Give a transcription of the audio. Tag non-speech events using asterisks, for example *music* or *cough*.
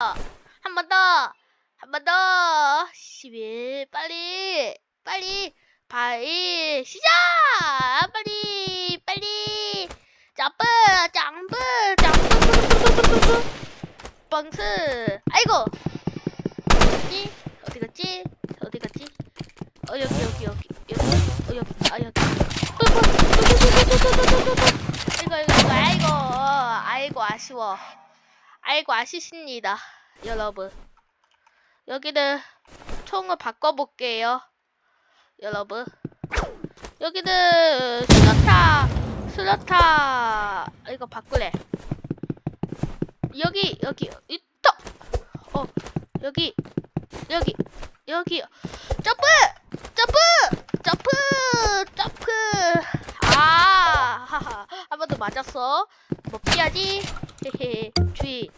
한 번 더. 한 번 더. 11. 빨리. 빨리. 바이. 시작! 빨리. 빨리. 점프. 점프. 점프. 뻥스. 아이고. 어디? 어디 갔지? 어디 갔지? 어 여기 여기 여기 여기 어 여기 아 여기 이거 이거 아이고 아이고 아쉬워 알고 아시십니다. 여러분. 여기는 총을 바꿔볼게요. 여러분. 여기는 슬러타, 슬러타, 이거 바꾸래. 여기, 여기, 있다! 어, 여기, 여기, 여기. 점프! 점프! 점프! 점프! 아! *laughs* 하하. 한 번 더 맞았어. 뭐 피하지? 헤헤. 주의.